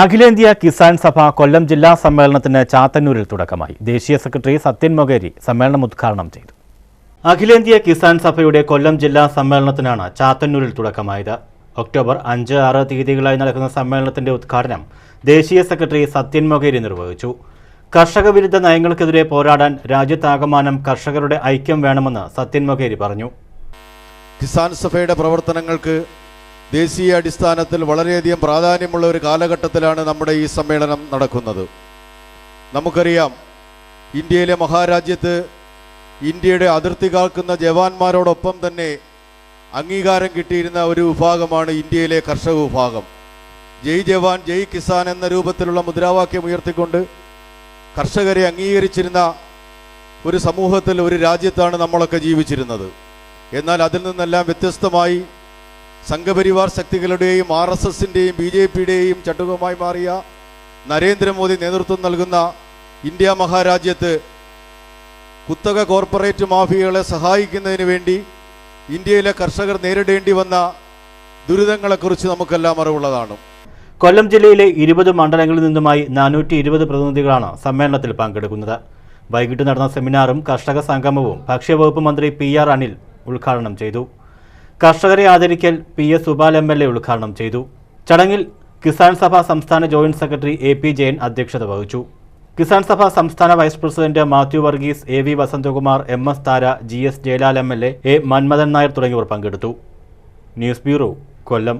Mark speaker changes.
Speaker 1: അഖിലേന്ത്യാ കിസാൻ സഭ കൊല്ലം ജില്ലാ സമ്മേളനത്തിന് ചാത്തന്നൂരിൽ തുടക്കമായി. ദേശീയ സെക്രട്ടറി സത്യൻ മൊകേരി സമ്മേളനം ഉദ്ഘാടനം ചെയ്തു. അഖിലേന്ത്യാ കിസാൻ സഭയുടെ കൊല്ലം ജില്ലാ സമ്മേളനത്തിനാണ് ചാത്തന്നൂരിൽ തുടക്കമായത്. ഒക്ടോബർ അഞ്ച് ആറ് തീയതികളായി നടക്കുന്ന സമ്മേളനത്തിന്റെ ഉദ്ഘാടനം ദേശീയ സെക്രട്ടറി സത്യൻ മൊകേരി നിർവഹിച്ചു. കർഷക വിരുദ്ധ നയങ്ങൾക്കെതിരെ പോരാടാൻ രാജ്യത്താകമാനം കർഷകരുടെ ഐക്യം വേണമെന്ന് സത്യൻ മൊകേരി പറഞ്ഞു.
Speaker 2: കിസാൻ സഭയുടെ പ്രവർത്തനങ്ങൾക്ക് ദേശീയ അടിസ്ഥാനത്തിൽ വളരെയധികം പ്രാധാന്യമുള്ള ഒരു കാലഘട്ടത്തിലാണ് നമ്മുടെ ഈ സമ്മേളനം നടക്കുന്നത്. നമുക്കറിയാം ഇന്ത്യയിലെ മഹാരാജ്യത്ത് ഇന്ത്യയുടെ അതിർത്തി കാക്കുന്ന ജവാന്മാരോടൊപ്പം തന്നെ അംഗീകാരം കിട്ടിയിരുന്ന ഒരു വിഭാഗമാണ് ഇന്ത്യയിലെ കർഷക വിഭാഗം. ജയ് ജവാൻ ജയ് കിസാൻ എന്ന രൂപത്തിലുള്ള മുദ്രാവാക്യം ഉയർത്തിക്കൊണ്ട് കർഷകരെ അംഗീകരിച്ചിരുന്ന ഒരു സമൂഹത്തിൽ ഒരു രാജ്യത്താണ് നമ്മളൊക്കെ ജീവിച്ചിരുന്നത്. എന്നാൽ അതിൽ നിന്നെല്ലാം വ്യത്യസ്തമായി സംഘപരിവാർ ശക്തികളുടെയും ആർ എസ് എസിന്റെയും ബി ജെ പിയുടെയും ചട്ടുകമായി മാറിയ നരേന്ദ്രമോദി നേതൃത്വം നൽകുന്ന ഇന്ത്യ മഹാരാജ്യത്ത് കുത്തക കോർപ്പറേറ്റ് മാഫിയകളെ സഹായിക്കുന്നതിന് വേണ്ടി ഇന്ത്യയിലെ കർഷകർ നേരിടേണ്ടി വന്ന ദുരിതങ്ങളെക്കുറിച്ച് നമുക്കെല്ലാം അറിവുള്ളതാണ്.
Speaker 1: കൊല്ലം ജില്ലയിലെ ഇരുപത് മണ്ഡലങ്ങളിൽ നിന്നുമായി നാനൂറ്റി ഇരുപത് പ്രതിനിധികളാണ് സമ്മേളനത്തിൽ പങ്കെടുക്കുന്നത്. വൈകിട്ട് നടന്ന സെമിനാറും കർഷക സംഗമവും ഭക്ഷ്യവകുപ്പ് മന്ത്രി പി ആർ അനിൽ ഉദ്ഘാടനം ചെയ്തു. കർഷകരെ ആദരിക്കൽ P S Subal M L A ഉദ്ഘാടനം ചെയ്തു. ചടങ്ങിൽ കിസാൻ സഭ സംസ്ഥാന joint secretary A P Jayan അധ്യക്ഷത വഹിച്ചു. കിസാൻ സഭ സംസ്ഥാന vice president Mathew Varghese A V Vasanthakumar M S Thara G S Jayalal M L A A Manmadhan Nair തുടങ്ങിയവർ പങ്കെടുത്തു. News bureau Kollam.